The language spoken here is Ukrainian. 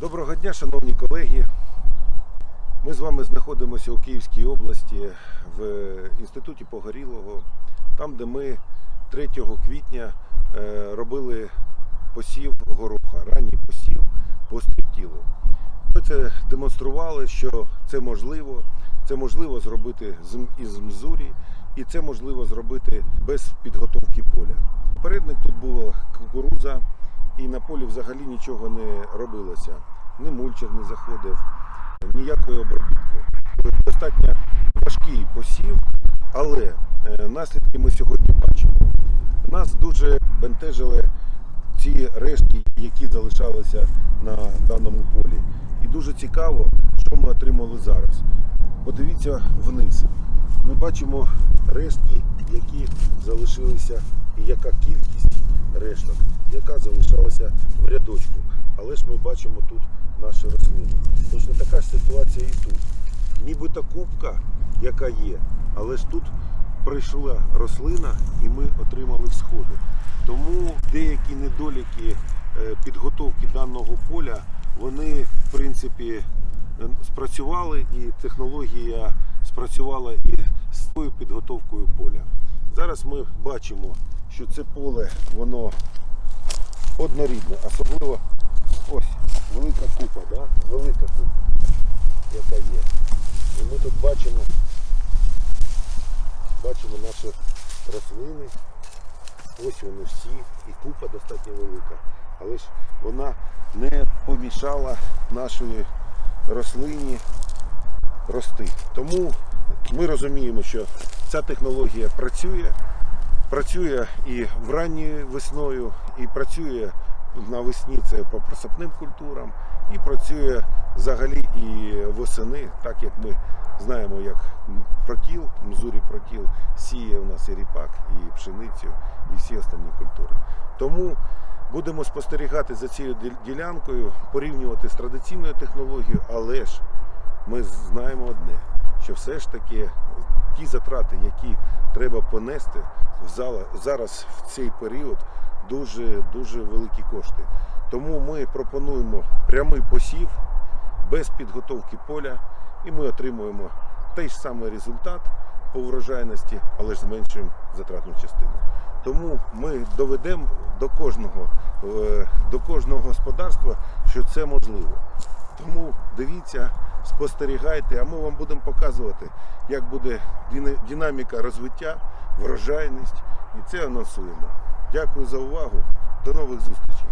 Доброго дня, шановні колеги. Ми з вами знаходимося у Київській області в інституті Погорілого, там, де ми 3 квітня е, робили посів гороха, ранній посів по стріптілу. Ми це демонстрували, що це можливо. Це можливо зробити із мзурі, і це можливо зробити без підготовки поля. Попередник тут була кукуруза, і на полі взагалі нічого не робилося. Ні мульчер не заходив, ніякої обробітку. Достатньо важкий посів, але е, наслідки ми сьогодні бачимо. Нас дуже бентежили ці рештки, які залишалися на даному полі. І дуже цікаво, що ми отримали зараз. Подивіться вниз. Ми бачимо рештки, які залишилися, і яка кількість решток, яка залишалася в рядочку. Але ж ми бачимо тут наші рослини. Точно така ж ситуація і тут. Нібито кубка, яка є, але ж тут прийшла рослина і ми отримали всходи. Тому деякі недоліки е, підготовки даного поля, вони в принципі е, спрацювали і технологія спрацювала і з тою підготовкою поля. Зараз ми бачимо, що це поле воно однорідне, особливо ось велика купа, да? велика купа, яка є. І ми тут бачимо, бачимо наші рослини. Ось вони всі, і купа достатньо велика. Але ж вона не помішала нашої рослині рости. Тому ми розуміємо, що ця технологія працює, працює і вранньою весною, і працює навесні це по просапним культурам, і працює взагалі і восени, так як ми знаємо, як протіл, мзурі протіл сіє у нас і ріпак, і пшеницю, і всі останні культури. Тому будемо спостерігати за цією ділянкою, порівнювати з традиційною технологією, але ж ми знаємо одне, що все ж таки ті затрати, які треба понести зараз в цей період, дуже дуже великі кошти. Тому ми пропонуємо прямий посів без підготовки поля, і ми отримуємо той ж самий результат по врожайності, але ж зменшуємо затратну частину. Тому ми доведемо до кожного, е, до кожного господарства, що це можливо. Тому дивіться, спостерігайте, а ми вам будемо показувати, як буде динаміка розвиття, врожайність, і це анонсуємо. Дякую за увагу. До нових зустрічей.